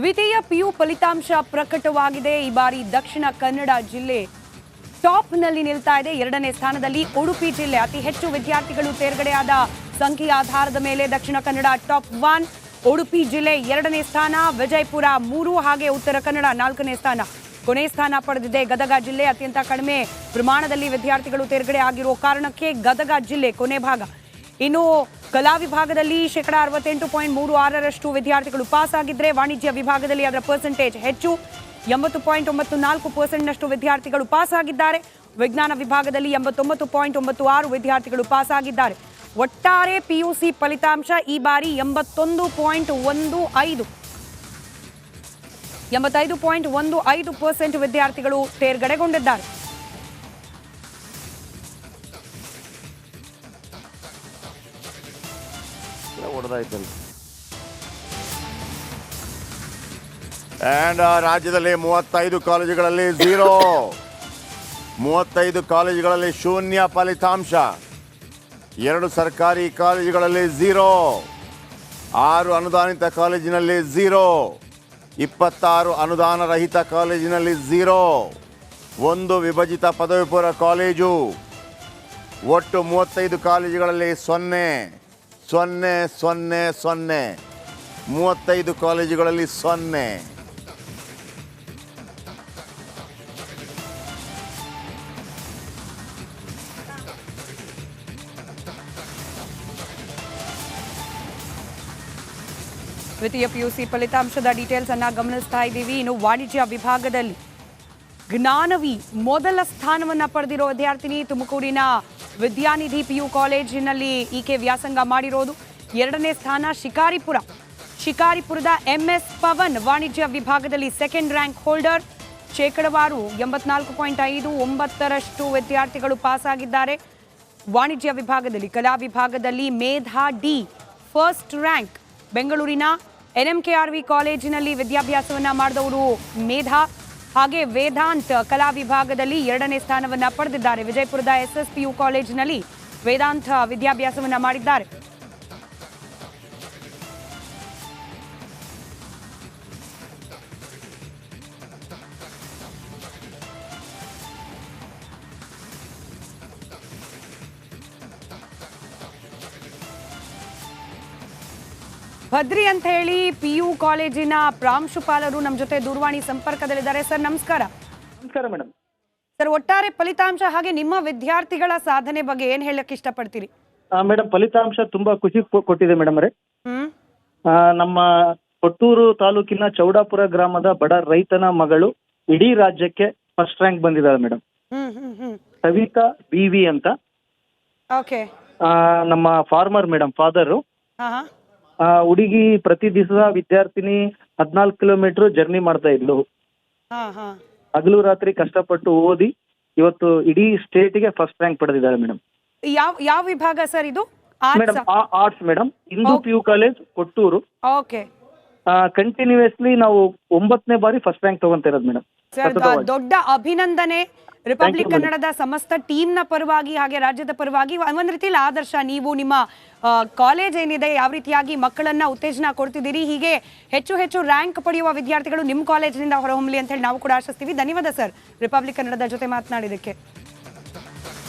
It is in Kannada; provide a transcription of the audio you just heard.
ದ್ವಿತೀಯ ಪಿಯು ಫಲಿತಾಂಶ ಪ್ರಕಟವಾಗಿದೆ. ಈ ಬಾರಿ ದಕ್ಷಿಣ ಕನ್ನಡ ಜಿಲ್ಲೆ ಟಾಪ್ನಲ್ಲಿ ನಿಲ್ತಾ ಇದೆ. ಎರಡನೇ ಸ್ಥಾನದಲ್ಲಿ ಉಡುಪಿ ಜಿಲ್ಲೆ. ಅತಿ ಹೆಚ್ಚು ವಿದ್ಯಾರ್ಥಿಗಳು ತೇರ್ಗಡೆಯಾದ ಸಂಖ್ಯೆಯ ಆಧಾರದ ಮೇಲೆ ದಕ್ಷಿಣ ಕನ್ನಡ ಟಾಪ್ ಒನ್, ಉಡುಪಿ ಜಿಲ್ಲೆ ಎರಡನೇ ಸ್ಥಾನ, ವಿಜಯಪುರ ಮೂರು, ಹಾಗೆ ಉತ್ತರ ಕನ್ನಡ ನಾಲ್ಕನೇ ಸ್ಥಾನ. ಕೊನೆ ಸ್ಥಾನ ಪಡೆದಿದೆ ಗದಗ ಜಿಲ್ಲೆ. ಅತ್ಯಂತ ಕಡಿಮೆ ಪ್ರಮಾಣದಲ್ಲಿ ವಿದ್ಯಾರ್ಥಿಗಳು ತೇರ್ಗಡೆ ಆಗಿರುವ ಕಾರಣಕ್ಕೆ ಗದಗ ಜಿಲ್ಲೆ ಕೊನೆ ಭಾಗ. ಇನ್ನು ಕಲಾ ವಿಭಾಗದಲ್ಲಿ ಶೇಕಡ ಅರವತ್ತೆಂಟು ಪಾಯಿಂಟ್ ಮೂರು ಆರರಷ್ಟು ವಿದ್ಯಾರ್ಥಿಗಳು ಪಾಸ್ ಆಗಿದ್ರೆ ವಾಣಿಜ್ಯ ವಿಭಾಗದಲ್ಲಿ ಅದರ ಪರ್ಸೆಂಟೇಜ್ ಹೆಚ್ಚು. ಎಂಬತ್ತು ಪಾಯಿಂಟ್ ಒಂಬತ್ತು ನಾಲ್ಕು ಪರ್ಸೆಂಟ್ನಷ್ಟು ವಿದ್ಯಾರ್ಥಿಗಳು ಪಾಸ್ ಆಗಿದ್ದಾರೆ. ವಿಜ್ಞಾನ ವಿಭಾಗದಲ್ಲಿ ಎಂಬತ್ತೊಂಬತ್ತು ಪಾಯಿಂಟ್ ಒಂಬತ್ತು ಆರು ವಿದ್ಯಾರ್ಥಿಗಳು ಪಾಸ್ ಆಗಿದ್ದಾರೆ. ಒಟ್ಟಾರೆ ಪಿಯುಸಿ ಫಲಿತಾಂಶ ಈ ಬಾರಿ ಎಂಬತ್ತೊಂದು ಪಾಯಿಂಟ್ ಒಂದು ಐದು. ಎಂಬತ್ತೈದು ಪಾಯಿಂಟ್ ಒಂದು ಐದು ಪರ್ಸೆಂಟ್ ವಿದ್ಯಾರ್ಥಿಗಳು ತೇರ್ಗಡೆಗೊಂಡಿದ್ದಾರೆ. ಹೊಡೆದಾಯ್ತಲ್ಲ ಆ್ಯಂಡ್ ರಾಜ್ಯದಲ್ಲಿ ಮೂವತ್ತೈದು ಕಾಲೇಜುಗಳಲ್ಲಿ ಝೀರೋ ಮೂವತ್ತೈದು ಕಾಲೇಜುಗಳಲ್ಲಿ ಶೂನ್ಯ ಫಲಿತಾಂಶ. ಎರಡು ಸರ್ಕಾರಿ ಕಾಲೇಜುಗಳಲ್ಲಿ ಝೀರೋ ಆರು ಅನುದಾನಿತ ಕಾಲೇಜಿನಲ್ಲಿ ಝೀರೋ ಇಪ್ಪತ್ತಾರು ಅನುದಾನ ರಹಿತ ಕಾಲೇಜಿನಲ್ಲಿ ಝೀರೋ ಒಂದು ವಿಭಜಿತ ಪದವಿ ಪೂರ್ವ ಕಾಲೇಜು. ಒಟ್ಟು ಮೂವತ್ತೈದು ಕಾಲೇಜುಗಳಲ್ಲಿ ಸೊನ್ನೆ. ಸೊನ್ನೆ ಸೊನ್ನೆ ಸೊನ್ನೆ. ಮೂವತ್ತೈದು ಕಾಲೇಜುಗಳಲ್ಲಿ ಸೊನ್ನೆ. ದ್ವಿತೀಯ ಪಿಯುಸಿ ಫಲಿತಾಂಶದ ಡೀಟೇಲ್ಸ್ ಅನ್ನ ಗಮನಿಸ್ತಾ ಇದ್ದೀವಿ. ಇನ್ನು ವಾಣಿಜ್ಯ ವಿಭಾಗದಲ್ಲಿ ಜ್ಞಾನವಿ ಮೊದಲ ಸ್ಥಾನವನ್ನ ಪಡೆದಿರೋ ವಿದ್ಯಾರ್ಥಿನಿ ತುಮಕೂರಿನ ವಿದ್ಯಾನಿಧಿ ಪಿಯು ಕಾಲೇಜಿನಲ್ಲಿ ಈಕೆ ವ್ಯಾಸಂಗ ಮಾಡಿರೋದು. ಎರಡನೇ ಸ್ಥಾನ ಶಿಕಾರಿಪುರ. ಶಿಕಾರಿಪುರದ ಎಂಎಸ್ ಪವನ್ ವಾಣಿಜ್ಯ ವಿಭಾಗದಲ್ಲಿ ಸೆಕೆಂಡ್ ರ್ಯಾಂಕ್ ಹೋಲ್ಡರ್ ಶೇಕಡವಾರು ಎಂಬತ್ನಾಲ್ಕು ಪಾಯಿಂಟ್ ಐದು ಒಂಬತ್ತರಷ್ಟು ವಿದ್ಯಾರ್ಥಿಗಳು ಪಾಸ್ ಆಗಿದ್ದಾರೆ. ವಾಣಿಜ್ಯ ವಿಭಾಗದಲ್ಲಿ, ಕಲಾ ವಿಭಾಗದಲ್ಲಿ ಮೇಧಾ ಡಿ ಫಸ್ಟ್ ರ್ಯಾಂಕ್ ಬೆಂಗಳೂರಿನ ಎನ್ಎಂಕೆಆರ್ವಿ ಕಾಲೇಜಿನಲ್ಲಿ ವಿದ್ಯಾಭ್ಯಾಸವನ್ನು ಮಾಡಿದವರು ಮೇಧಾ. ಹಾಗೆ ವೇದಾಂತ್ ಕಲಾ ವಿಭಾಗದಲ್ಲಿ ಎರಡನೇ ಸ್ಥಾನವನ್ನು ಪಡೆದಿದ್ದಾರೆ. ವಿಜಯಪುರದ ಎಸ್ಎಸ್ಪಿಯು ಕಾಲೇಜಿನಲ್ಲಿ ವೇದಾಂತ್ ವಿದ್ಯಾಭ್ಯಾಸವನ್ನು ಮಾಡಿದ್ದಾರೆ. ಭದ್ರಿ ಅಂತ ಹೇಳಿ ಪಿ ಯು ಕಾಲೇಜಿನ ಪ್ರಾಂಶುಪಾಲರು ನಮ್ಮ ಜೊತೆ ದೂರವಾಣಿ ಸಂಪರ್ಕದಲ್ಲಿದ್ದಾರೆ. ಸರ್ ನಮಸ್ಕಾರ. ನಮಸ್ಕಾರ ಮೇಡಮ್. ಸರ್ ಒಟ್ಟಾರೆ ಫಲಿತಾಂಶ ಹಾಗೆ ನಿಮ್ಮ ವಿದ್ಯಾರ್ಥಿಗಳ ಸಾಧನೆ ಬಗ್ಗೆ ಏನ್ ಹೇಳಕ್ ಇಷ್ಟಪಡ್ತೀರಿ? ಮೇಡಮ್ ಫಲಿತಾಂಶ ತುಂಬಾ ಖುಷಿ ಕೊಟ್ಟಿದೆ ಮೇಡಮ್ ಅವರೇ. ನಮ್ಮ ಕೊಟ್ಟೂರು ತಾಲೂಕಿನ ಚೌಡಾಪುರ ಗ್ರಾಮದ ಬಡ ರೈತನ ಮಗಳು ಇಡೀ ರಾಜ್ಯಕ್ಕೆ ಫಸ್ಟ್ ರ್ಯಾಂಕ್ ಬಂದಿದ್ದಾಳೆ ಮೇಡಮ್. ಸವಿತಾ ಬಿ ವಿ ಅಂತ. ನಮ್ಮ ಫಾರ್ಮರ್ ಮೇಡಮ್ ಫಾದರು ಹಾ ಹುಡುಗಿ ಪ್ರತಿ ದಿವಸ ವಿದ್ಯಾರ್ಥಿನಿ ಹದಿನಾಲ್ಕು ಕಿಲೋಮೀಟರ್ ಜರ್ನಿ ಮಾಡ್ತಾ ಇದ್ಲು. ಹಾ ಹಾ. ಹಗಲು ರಾತ್ರಿ ಕಷ್ಟಪಟ್ಟು ಓದಿ ಇವತ್ತು ಇಡೀ ಸ್ಟೇಟ್ಗೆ ಫಸ್ಟ್ ರ್ಯಾಂಕ್ ಪಡೆದಿದ್ದಾರೆ ಮೇಡಮ್ ಯಾವ ಯಾವ ವಿಭಾಗ ಸರ್ ಇದು? Madam arts madam Hindu P U college Kottur. Okay. Continuously ನಾವು ಒಂಬತ್ತನೇ ಬಾರಿ ಫಸ್ಟ್ ರ್ಯಾಂಕ್ ತಗೊಂತ ಇರೋದು ಮೇಡಮ್ ಸರ್ ದೊಡ್ಡ ಅಭಿನಂದನೆ. ರಿಪಬ್ಲಿಕ್ ಕನ್ನಡದ ಸಮಸ್ತ ಟೀಮ್ನ ಪರವಾಗಿ ಹಾಗೆ ರಾಜ್ಯದ ಪರವಾಗಿ ಒಂದ್ ರೀತಿಯಲ್ಲಿ ಆದರ್ಶ ನೀವು ನಿಮ್ಮ ಕಾಲೇಜ್ ಏನಿದೆ ಯಾವ ರೀತಿಯಾಗಿ ಮಕ್ಕಳನ್ನ ಉತ್ತೇಜನ ಕೊಡ್ತಿದ್ದೀರಿ ಹೀಗೆ ಹೆಚ್ಚು ಹೆಚ್ಚು ರ್ಯಾಂಕ್ ಪಡೆಯುವ ವಿದ್ಯಾರ್ಥಿಗಳು ನಿಮ್ಮ ಕಾಲೇಜಿನಿಂದ ಹೊರಹೊಮ್ಮಲಿ ಅಂತ ಹೇಳಿ ನಾವು ಕೂಡ ಆಶಿಸ್ತೀವಿ. ಧನ್ಯವಾದ ಸರ್ ರಿಪಬ್ಲಿಕ್ ಕನ್ನಡದ ಜೊತೆ ಮಾತನಾಡಿದಕ್ಕೆ